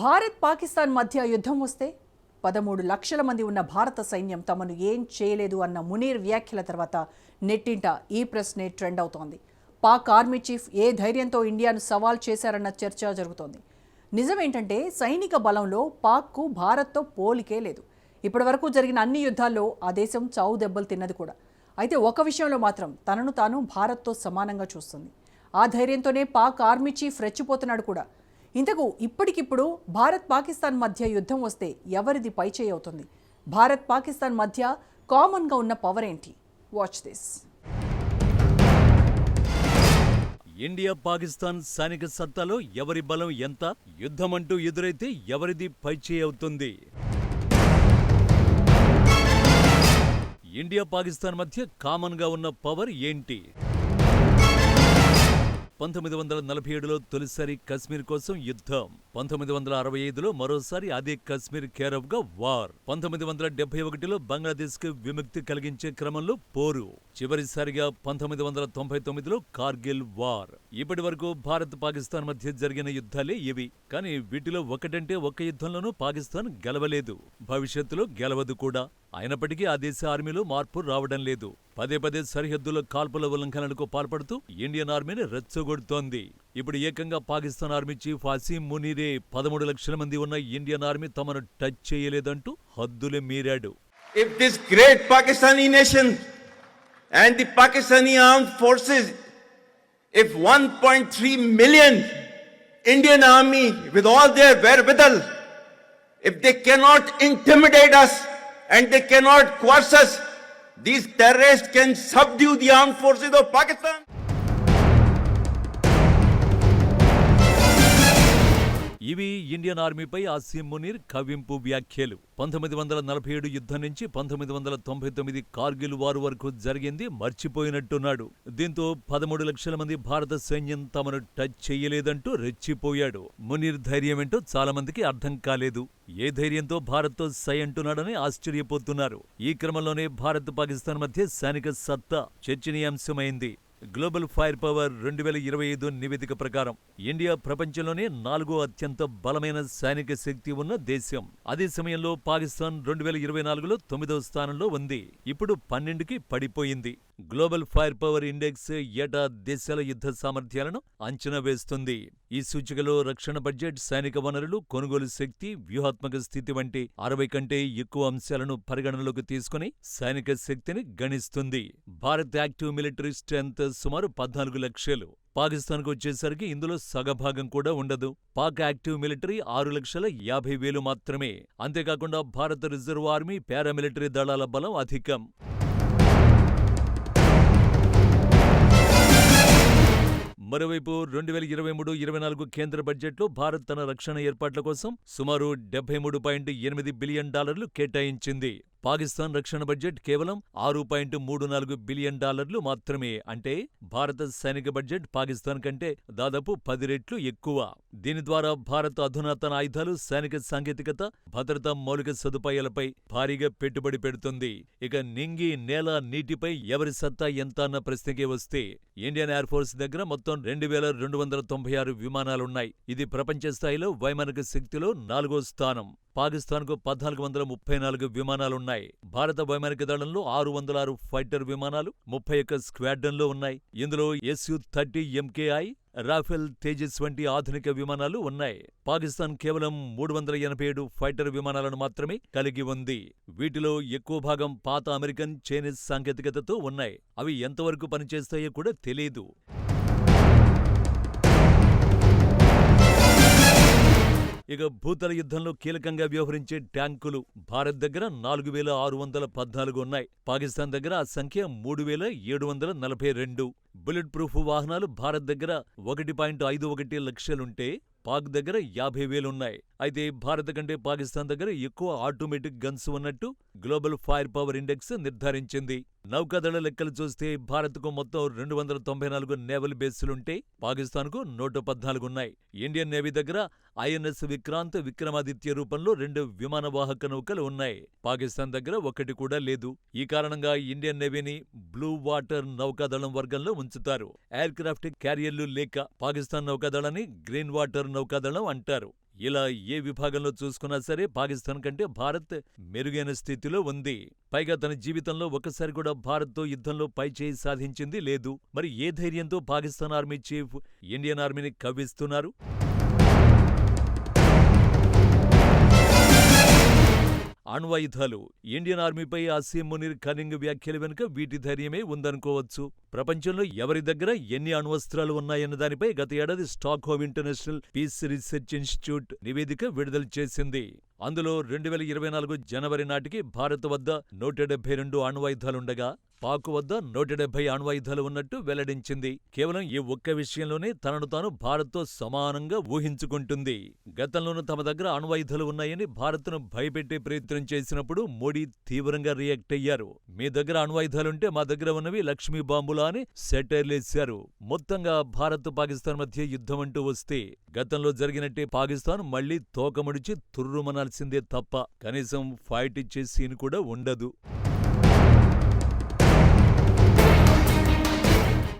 భారత్ పాకిస్తాన్ మధ్య యుద్ధం వస్తే పదమూడు లక్షల మంది ఉన్న భారత సైన్యం తమను ఏం చేయలేదు అన్న మునీర్ వ్యాఖ్యల తర్వాత నెట్టింట ఈ ప్రశ్నే ట్రెండ్ అవుతోంది. పాక్ ఆర్మీ చీఫ్ ఏ ధైర్యంతో ఇండియాను సవాల్ చేశారన్న చర్చ జరుగుతోంది. నిజమేంటంటే సైనిక బలంలో పాక్కు భారత్తో పోలికే లేదు. ఇప్పటివరకు జరిగిన అన్ని యుద్ధాల్లో ఆ దేశం చావు దెబ్బలు తిన్నది కూడా. అయితే ఒక విషయంలో మాత్రం తనను తాను భారత్తో సమానంగా చూస్తుంది. ఆ ధైర్యంతోనే పాక్ ఆర్మీ చీఫ్ రెచ్చిపోతున్నాడు కూడా. ఇంతకు ఇప్పటికిప్పుడు భారత్ పాకిస్తాన్ మధ్య యుద్ధం వస్తే ఎవరిది పైచేయి అవుతుంది? భారత్ పాకిస్తాన్ మధ్య కామన్గా ఉన్న పవర్ ఏంటి? వాచ్ దిస్ ఇండియా పాకిస్తాన్ సైనిక సత్తాలో ఎవరి బలం ఎంత? యుద్ధమంటూ ఎదురైతే ఎవరిది పైచేయి అవుతుంది? ఇండియా పాకిస్తాన్ మధ్య కామన్గా ఉన్న పవర్ ఏంటి? పంతొమ్మిది వందల నలభై ఏడులో తొలిసారి కశ్మీర్ కోసం యుద్ధం. పంతొమ్మిది వందల అరవై ఐదులో మరోసారి అదే కశ్మీర్ కేరఫ్గా వార్. పంతొమ్మిది వందల డెబ్బై ఒకటిలో బంగ్లాదేశ్కు విముక్తి కలిగించే క్రమంలో పోరు. చివరిసారిగా పంతొమ్మిది వందల తొంభై తొమ్మిదిలో కార్గిల్ వార్. ఇప్పటి వరకు భారత్ పాకిస్తాన్ మధ్య జరిగిన యుద్ధాలే ఇవి. కానీ వీటిలో ఒకటంటే ఒక్క యుద్ధంలోనూ పాకిస్తాన్ గెలవలేదు. భవిష్యత్తులో గెలవదు కూడా. అయినప్పటికీ ఆ దేశ ఆర్మీలో మార్పు రావడం లేదు. పదే పదే సరిహద్దుల కాల్పుల ఉల్లంఘనలకు పాల్పడుతూ ఇండియన్ ఆర్మీని రెచ్చగొడుతోంది ఇప్పుడు ఏకంగా పాకిస్తాన్ ఆర్మీ చీఫ్ అసీం మునీరే పదమూడు లక్షల మంది ఉన్న ఇండియన్ ఆర్మీ తమను టచ్ చేయలేదంటూ హద్దులే మీరాడు if this great Pakistani nation and the Pakistani arm forces if one point three million Indian army with all their wherewithal if they cannot intimidate us and they cannot coerce these terrorists can subdue the armed forces of Pakistan. ఇవి Indian ఆర్మీపై అసీం మునీర్ కవింపు వ్యాఖ్యలు. పంతొమ్మిది వందల నలభై ఏడు యుద్ధం నుంచి పంతొమ్మిది వందల తొంభై తొమ్మిది కార్గిల్ వారు వరకు జరిగింది మర్చిపోయినట్టున్నాడు. దీంతో పదమూడు లక్షల మంది భారత సైన్యం తమను టచ్ చేయలేదంటూ రెచ్చిపోయాడు. మునీర్ ధైర్యమేంటో చాలా మందికి అర్థం కాలేదు. ఏ ధైర్యంతో భారత్తో సై అంటున్నాడని ఆశ్చర్యపోతున్నారు. ఈ క్రమంలోనే భారత్ పాకిస్తాన్ మధ్య సైనిక సత్తా చర్చనీయాంశమైంది. గ్లోబల్ ఫైర్ పవర్ రెండు వేల ఇరవై ఐదు నివేదిక ప్రకారం ఇండియా ప్రపంచంలోనే నాలుగో అత్యంత బలమైన సైనిక శక్తి ఉన్న దేశం. అదే సమయంలో పాకిస్తాన్ రెండు వేల ఇరవై నాలుగులో తొమ్మిదవ స్థానంలో ఉంది. ఇప్పుడు పన్నెండుకి పడిపోయింది. గ్లోబల్ ఫైర్ పవర్ ఇండెక్స్ ఏటా దేశాల యుద్ధ సామర్థ్యాలను అంచనా వేస్తుంది. ఈ సూచికలో రక్షణ బడ్జెట్ సైనిక వనరులు కొనుగోలు శక్తి వ్యూహాత్మక స్థితి వంటి అరవై కంటే ఎక్కువ అంశాలను పరిగణనలోకి తీసుకుని సైనిక శక్తిని గణిస్తుంది. భారత్ యాక్టివ్ మిలిటరీ స్ట్రెంత్ సుమారు పద్నాలుగు లక్షలు. పాకిస్తాన్కు వచ్చేసరికి ఇందులో సగభాగం కూడా ఉండదు. పాక్ యాక్టివ్ మిలిటరీ ఆరు లక్షల యాభై వేలు మాత్రమే. అంతేకాకుండా భారత రిజర్వ్ ఆర్మీ పారామిలిటరీ దళాల బలం అధికం. మరోవైపు రెండు వేల ఇరవై మూడు ఇరవై నాలుగు కేంద్ర బడ్జెట్లో భారత్ తన రక్షణ ఏర్పాట్ల కోసం సుమారు డెబ్బై మూడు పాయింట్ ఎనిమిది బిలియన్ డాలర్లు కేటాయించింది. పాకిస్తాన్ రక్షణ బడ్జెట్ కేవలం ఆరు పాయింట్ మూడు నాలుగు బిలియన్ డాలర్లు మాత్రమే. అంటే భారత సైనిక బడ్జెట్ పాకిస్తాన్ కంటే దాదాపు పది రెట్లు ఎక్కువ. దీని ద్వారా భారత్ అధునాతన ఆయుధాలు సైనిక సాంకేతికత భద్రతా మౌలిక సదుపాయాలపై భారీగా పెట్టుబడి పెడుతుంది. ఇక నింగి నేల నీటిపై ఎవరి సత్తా ఎంత అన్న ప్రశ్నకే వస్తే ఇండియన్ ఎయిర్ ఫోర్స్ దగ్గర మొత్తం రెండు వేల రెండు వందల తొంభై ఆరు విమానాలున్నాయి. ఇది ప్రపంచ స్థాయిలో వైమానిక శక్తిలో నాలుగో స్థానం. పాకిస్తాన్కు పద్నాలుగు వందల ముప్పై నాలుగు విమానాలున్నాయి. భారత వైమానిక దళంలో ఆరు వందల ఆరు ఫైటర్ విమానాలు ముప్పై ఒక్క స్క్వాడ్రన్లో ఉన్నాయి. ఇందులో S U thirty M K I Rafale Tejas వంటి ఆధునిక విమానాలు ఉన్నాయి. పాకిస్తాన్ కేవలం మూడు వందల ఎనభై ఏడు ఫైటర్ విమానాలను మాత్రమే కలిగి ఉంది. వీటిలో ఎక్కువ భాగం పాత అమెరికన్ చైనీస్ సాంకేతికతతో ఉన్నాయి. అవి ఎంతవరకు పనిచేస్తాయో కూడా తెలియదు ఇక భూతల యుద్ధంలో కీలకంగా వ్యవహరించే ట్యాంకులు భారత్ దగ్గర నాలుగు వేల ఆరు వందల పద్నాలుగు ఉన్నాయి. పాకిస్తాన్ దగ్గర ఆ సంఖ్య మూడు వేల ఏడు వందల నలభై రెండు. బుల్లెట్ ప్రూఫ్ వాహనాలు భారత్ దగ్గర ఒకటి పాయింట్ ఐదు ఒకటి లక్షలుంటే పాక్ దగ్గర యాభై వేలున్నాయి అయితే భారత్ కంటే పాకిస్తాన్ దగ్గర ఎక్కువ ఆటోమేటిక్ గన్స్ ఉన్నట్టు గ్లోబల్ ఫైర్ పవర్ ఇండెక్స్ నిర్ధారించింది. నౌకాదళ లెక్కలు చూస్తే భారత్కు మొత్తం రెండు వందల తొంభై నాలుగు నేవల్ బేస్లుంటే పాకిస్తాన్కు నూట పద్నాలుగున్నాయి ఇండియన్ నేవీ దగ్గర I N S Vikrant Vikramaditya రూపంలో రెండు విమానవాహక నౌకలు ఉన్నాయి. పాకిస్తాన్ దగ్గర ఒకటి కూడా లేదు. ఈ కారణంగా ఇండియన్ నేవీని బ్లూ వాటర్ నౌకాదళం వర్గంలో ఉంచుతారు. ఎయిర్క్రాఫ్ట్ క్యారియర్లు లేక పాకిస్తాన్ నౌకాదళాన్ని గ్రీన్ వాటర్ నౌకాదళం అంటారు. ఇలా ఏ విభాగంలో చూసుకున్నా సరే పాకిస్తాన్ కంటే భారత్ మెరుగైన స్థితిలో ఉంది. పైగా తన జీవితంలో ఒక్కసారి కూడా భారత్తో యుద్ధంలో పైచేయి సాధించింది లేదు. మరి ఏ ధైర్యంతో పాకిస్తాన్ ఆర్మీ చీఫ్ ఇండియన్ ఆర్మీని కవ్విస్తున్నారు? అణ్వాయుధాలు ఇండియన్ ఆర్మీపై అసీం మునీర్ కనింగ్ వ్యాఖ్యల వెనుక వీటి ధైర్యమే ఉందనుకోవచ్చు. ప్రపంచంలో ఎవరి దగ్గర ఎన్ని అణ్వస్త్రాలు ఉన్నాయన్న దానిపై గత ఏడాది Stockholm international peace research institute నివేదిక విడుదల చేసింది. అందులో రెండు వేల ఇరవై నాలుగు జనవరి నాటికి భారత్ వద్ద నూట డెబ్బై రెండు అణ్వాయుధాలుండగా పాక్ వద్ద నూట డెబ్బై అణ్వాయుధాలు ఉన్నట్టు వెల్లడించింది. కేవలం ఈ ఒక్క విషయంలోనే తనను తాను భారత్తో సమానంగా ఊహించుకుంటుంది. గతంలోనూ తమ దగ్గర అణ్వాయుధాలు ఉన్నాయని భారత్ను భయపెట్టే ప్రయత్నం చేసినప్పుడు మోడీ తీవ్రంగా రియాక్ట్ అయ్యారు. మీ దగ్గర అణ్వాయుధాలుంటే మా దగ్గర ఉన్నవి లక్ష్మీ బాంబులా అని సెటైర్లేశారు మొత్తంగా భారత్ పాకిస్తాన్ మధ్య యుద్ధం అంటూ వస్తే గతంలో జరిగినట్టే పాకిస్తాన్ మళ్ళీ తోకముడిచి తుర్రుమనాల్సిందే తప్ప కనీసం ఫైట్ ఇచ్చే సీన్ కూడా ఉండదు.